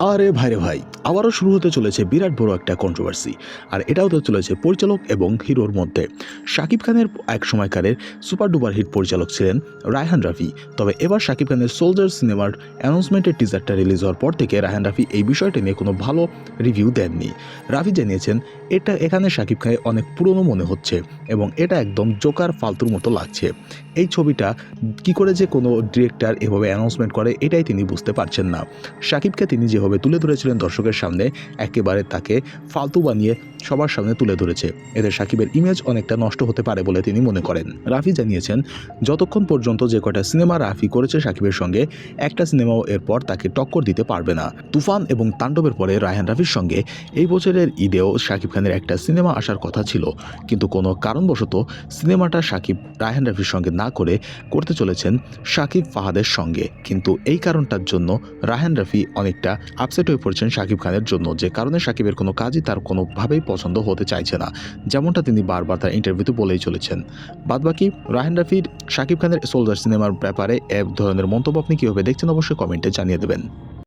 আরে ভাইরে ভাই আবারও শুরু হতে চলেছে বিরাট বড় একটা কন্ট্রোভার্সি আর এটা হতে চলেছে পরিচালক এবং হিরোর মধ্যে। শাকিব খানের এক সময়কারের সুপার ডুপার হিট পরিচালক ছিলেন রায়হান রাফি। তবে এবার শাকিব খানের সোলজার সিনেমার অ্যানাউন্সমেন্টের টিজারটা রিলিজ হওয়ার পর থেকে রায়হান রাফি এই বিষয়টি নিয়ে কোনো ভালো রিভিউ দেননি। রাফি জানিয়েছেন, এটা এখানে শাকিব খানের অনেক পুরনো মনে হচ্ছে এবং এটা একদম জোকার ফালতুর মতো লাগছে। এই ছবিটা কি করে যে কোনো ডিরেক্টর এভাবে অ্যানাউন্সমেন্ট করে, এটাই তিনি বুঝতে পারছেন না। শাকিবকে তিনি যেভাবে তুলে ধরেছিলেন দর্শকের সামনে একেবারে তাকে ফালতু বানিয়ে সবার সামনে তুলে ধরেছে। এদের সাকিবের ইমেজ অনেকটা নষ্ট হতে পারে বলে তিনি মনে করেন। রাফি জানিয়েছেন, যতক্ষণ পর্যন্ত যে কয়টা সিনেমা রাফি করেছে সাকিবের সঙ্গে, একটা সিনেমাও এরপর তাকে টক্কর দিতে পারবে না। তুফান এবং তাণ্ডবের পরে রায়হান রাফির সঙ্গে এই বছরের ঈদেও শাকিব খানের একটা সিনেমা আসার কথা ছিল। কিন্তু কোনো কারণবশত সিনেমাটা সাকিব রায়হান রাফির সঙ্গে না করে করতে চলেছেন শাকিব ফাহাদের সঙ্গে। কিন্তু এই কারণটার জন্য রায়হান রাফি অনেকটা আপসেট হয়ে পড়ছেন শাকিব খানের জন্য যে কারণে সাকিবের কোনো কাজই তার কোনোভাবেই পছন্দ হতে চাইছে না, যেমনটা তিনি বারবার তার ইন্টারভিউতে বলেই চলেছেন। বাদবাকি রাহেন রাফির, সাকিব খানের সোলজার সিনেমার ব্যাপারে এক ধরনের মন্তব্য আপনি কীভাবে দেখছেন অবশ্যই কমেন্টে জানিয়ে দেবেন।